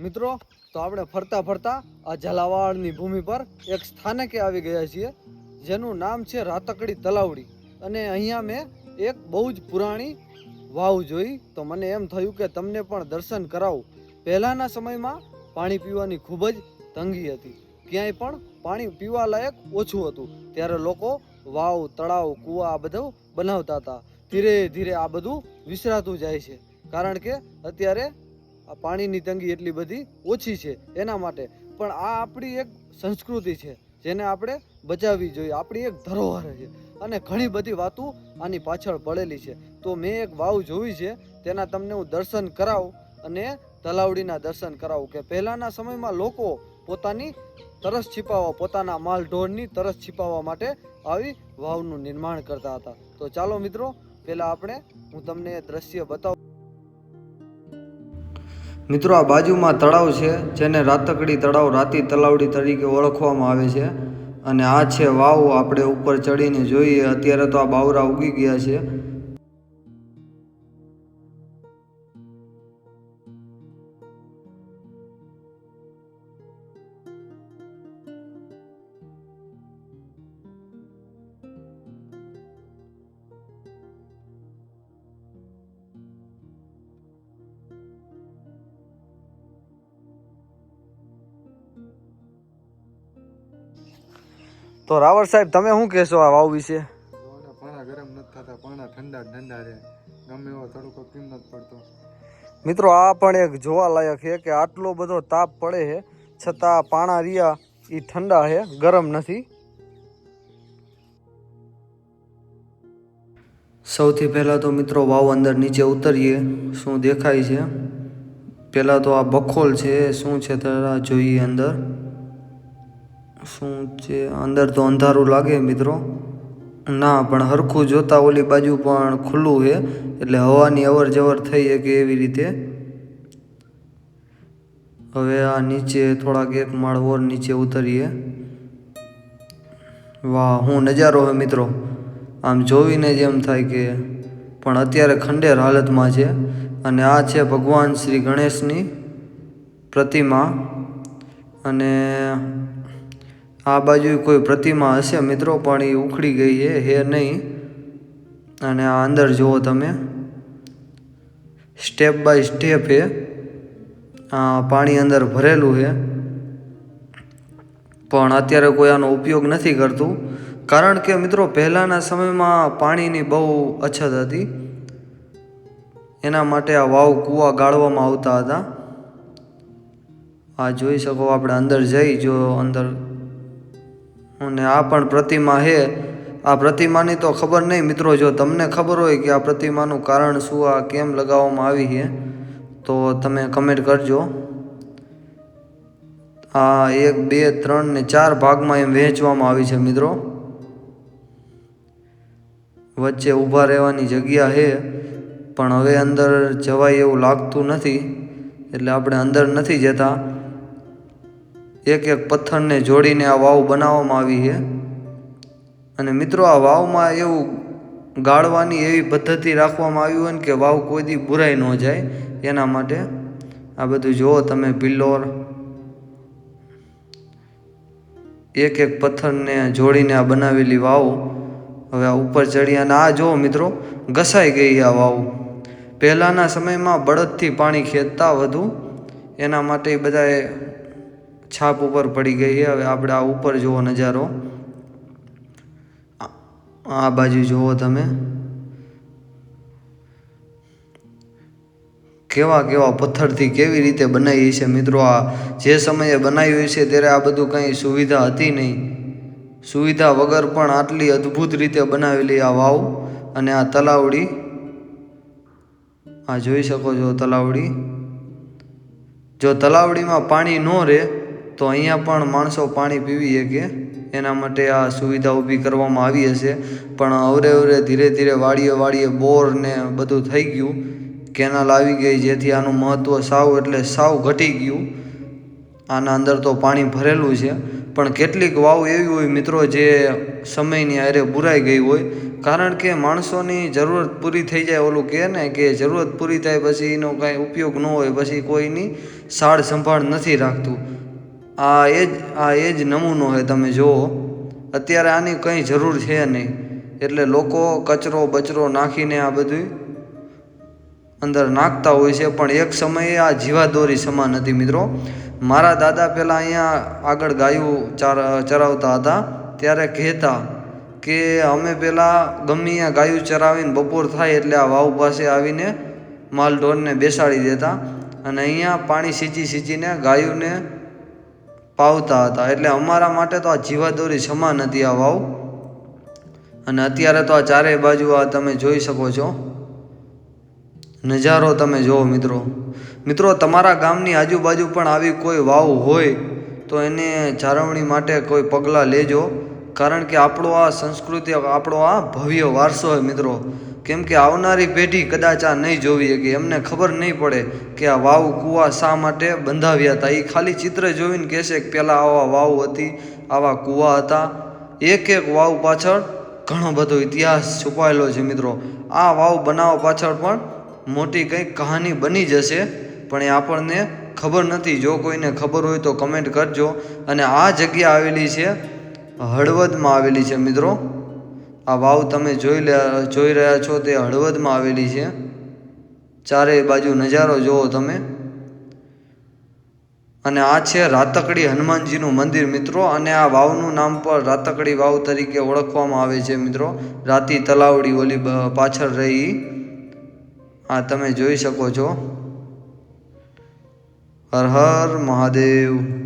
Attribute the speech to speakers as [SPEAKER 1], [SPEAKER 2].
[SPEAKER 1] મિત્રો, તો આપણે ફરતા ફરતા આ ઝાલાવાડની ભૂમિ પર એક સ્થાનકે આવી ગયા છીએ, જેનું નામ છે રાતકડી તલાવડી. અને અહીંયા મેં એક બહુ જ પુરાણી વાવ જોઈ. તો મને એમ થયું કે તમને પણ દર્શન કરાવું. પહેલાંના સમયમાં પાણી પીવાની ખૂબ જ તંગી હતી. ક્યાંય પણ પાણી પીવા લાયક ઓછું હતું. ત્યારે લોકો વાવ, તળાવ, કૂવા આ બધું બનાવતા હતા. ધીરે ધીરે આ બધું વિસરાતું જાય છે. કારણ કે અત્યારે આ પાણીની તંગી એટલી બધી ઓછી છે એના માટે. પણ આ આપણી એક સંસ્કૃતિ છે જેને આપણે બચાવવી જોઈએ. આપણી એક ધરોહર છે. અને ઘણી બધી વાતો આની પાછળ પડેલી છે. તો મેં એક વાવ જોઈ છે. તેના તમને હું દર્શન કરાવું અને તલાવડીના દર્શન કરાવું કે પહેલાંના સમયમાં લોકો પોતાની તરસ છીપાવવા, પોતાના માલ ઢોરની તરસ છીપાવવા માટે આવી વાવનું નિર્માણ કરતા હતા. તો ચાલો મિત્રો, પહેલાં આપણે હું તમને દ્રશ્ય બતાવું. મિત્રો, આ બાજુમાં તળાવ છે, જેને રાતકડી તળાવ રાતી તલાવડી તરીકે ઓળખવામાં આવે છે. અને આ છે વાવ આપણે ઉપર ચડીને જોઈએ, અત્યારે તો આ બાવરા ઉગી ગયા છે. તો રાવળ સાહેબ તમે શું કહેશો આ વાવ વિશે?
[SPEAKER 2] પાણા ગરમ નથી થતા પાણા ઠંડા ઠંડા રહે. ગમે એવો તડકો કેમ પડતો?
[SPEAKER 1] મિત્રો આ પણ એક જોવાલાયક છે કે આટલો બધો તાપ પડે છે છતાં પાણા રિયા એ ઠંડા છે ગરમ નથી. સૌથી પહેલાં તો મિત્રો વાવ અંદર નીચે ઉતરીએ શું દેખાય છે? પહેલાં તો આ બખોલ છે શું છે તરા જોઈએ અંદર. શું છે? અંદર તો અંધારું લાગે મિત્રો. ના, પણ હરખું જોતા ઓલી બાજુ પણ ખુલ્લું છે એટલે હવાની અવર જવર થઈ શકે એવી રીતે. હવે આ નીચે થોડાક એક માળ ઓર નીચે ઉતરીએ. વાહ, હું નજારો હે મિત્રો. આમ જોવીને જ એમ થાય કે પણ અત્યારે ખંડેર હાલતમાં છે. અને આ છે ભગવાન શ્રી ગણેશની પ્રતિમા. અને આ બાજુ કોઈ પ્રતિમા હશે મિત્રો, પણ એ ઉખડી ગઈ છે, હે નહીં? અને આ અંદર જુઓ તમે. સ્ટેપ બાય સ્ટેપ આ પાણી અંદર ભરેલું છે પણ અત્યારે કોઈ આનો ઉપયોગ નથી કરતું. કારણ કે મિત્રો, પહેલાંના સમયમાં પાણીની બહુ અછત હતી. એના માટે આ વાવ કૂવા ગાળવામાં આવતા હતા. આ જોઈ શકો, આપણે અંદર જઈ જો અંદર અને આ પણ પ્રતિમા છે આ પ્રતિમાની તો ખબર નહીં મિત્રો, જો તમને ખબર હોય કે આ પ્રતિમાનું કારણ શું, આ કેમ લગાવવામાં આવી છે તો તમે કમેન્ટ કરજો. આ એક, બે, ત્રણ ને ચાર ભાગમાં એમ વહેંચવામાં આવી છે મિત્રો. વચ્ચે ઊભા રહેવાની જગ્યા છે પણ હવે અંદર જવાય એવું લાગતું નથી, એટલે આપણે અંદર નથી જતા. એક એક પથ્થરને જોડીને આ વાવ બનાવવામાં આવી છે. અને મિત્રો, આ વાવમાં એવું ગાળવાની એવી પદ્ધતિ રાખવામાં આવી હોય ને કે વાવ કોઈ દી બુરાઈ ન જાય. એના માટે આ બધું જુઓ તમે, પિલ્લોર. એક એક પથ્થરને જોડીને આ બનાવેલી વાવ. હવે આ ઉપર ચડી અને આ જુઓ મિત્રો, ઘસાઈ ગઈ આ વાવ. પહેલાંના સમયમાં બળદથી પાણી ખેંચતા વધુ. એના માટે બધાએ છાપ ઉપર પડી ગઈ છે. હવે આપણે આ ઉપર જુઓ નજારો. આ- બાજુ જુઓ તમે. કેવા કેવા પથ્થરથી કેવી રીતે બનાવી છે મિત્રો આ? જે સમયે બનાવ્યું છે ત્યારે આ બધું કંઈ સુવિધા હતી નહીં. સુવિધા વગર પણ આટલી અદ્ભુત રીતે બનાવેલી આ વાવ અને આ તલાવડી. આ જોઈ શકો છો તલાવડી. જો તલાવડીમાં પાણી ન રહે તો અહીંયા પણ માણસો પાણી પીવી શકે. એના માટે આ સુવિધા ઊભી કરવામાં આવી હશે. પણ અવરે અવરે ધીરે ધીરે વાડીએ વાડીએ બોર ને બધું થઈ ગયું. કેનાલ આવી ગઈ જેથી આનું મહત્ત્વ સાવ એટલે સાવ ઘટી ગયું. આના અંદર તો પાણી ભરેલું છે. પણ કેટલીક વાવ એવી હોય મિત્રો જે સમયની આરે બુરાઈ ગઈ હોય. કારણ કે માણસોની જરૂરત પૂરી થઈ જાય ઓલું કહે ને કે જરૂરત પૂરી થાય પછી એનો કાંઈ ઉપયોગ ન હોય. પછી કોઈની સાળ સંભાળ નથી રાખતું. આ એ જ, આ એ જ નમૂનો છે તમે જુઓ. અત્યારે આની કંઈ જરૂર છે નહીં. એટલે લોકો કચરો બચરો નાખીને આ બધું અંદર નાખતા હોય છે. પણ એક સમયે આ જીવાદોરી સમાન હતી મિત્રો. મારા દાદા પહેલાં અહીંયા આગળ ગાયું ચાર, ચરાવતા હતા. ત્યારે કહેતા કે અમે પહેલાં ગમે ત્યાં ગાયું ચરાવીને બપોર થાય એટલે આ વાવ પાસે આવીને માલ ઢોરને બેસાડી દેતા. અને અહીંયા પાણી સીંચી, સીંચીને ગાયુંને પાવતા હતા. એટલે અમારા માટે તો આ જીવાદોરી સમાન હતી આ વાવ. અને અત્યારે તો આ ચારેય બાજુ આ તમે જોઈ શકો છો. નજારો તમે જુઓ મિત્રો. મિત્રો, તમારા ગામની આજુબાજુ પણ આવી કોઈ વાવ હોય, તો એને જાળવણી માટે કોઈ પગલાં લેજો. કારણ કે આપણો આ સંસ્કૃતિ, આપણો આ ભવ્ય વારસો હોય મિત્રો. કેમ કે આવનારી પેઢી કદાચ આ નહીં જોવી શકે એમને ખબર નહીં પડે કે આ વાવ કૂવા શા માટે બંધાવ્યા હતા એ ખાલી ચિત્ર જોઈને કહેશે કે પહેલાં આવા વાવ હતી, આવા કૂવા હતા. એક એક વાવ પાછળ ઘણો બધો ઇતિહાસ છુપાયેલો છે મિત્રો. આ વાવ બનાવવા પાછળ પણ મોટી કંઈક કહાની બની જશે. પણ એ આપણને ખબર નથી. જો કોઈને ખબર હોય તો કમેન્ટ કરજો. અને આ જગ્યા આવેલી છે હળવદમાં આવેલી છે મિત્રો. આ વાવ તમે જોઈ જોઈ રહ્યા છો તે હળવદમાં આવેલી છે. ચારે બાજુ નજારો જુઓ તમે. અને આ છે રાતકડી હનુમાનજીનું મંદિર, મિત્રો. અને આ વાવનું નામ પણ રાતકડી વાવ તરીકે ઓળખવામાં આવે છે, મિત્રો. રાતી તલાવડી ઓલી પાછળ રહી. આ તમે જોઈ શકો છો. હર હર મહાદેવ.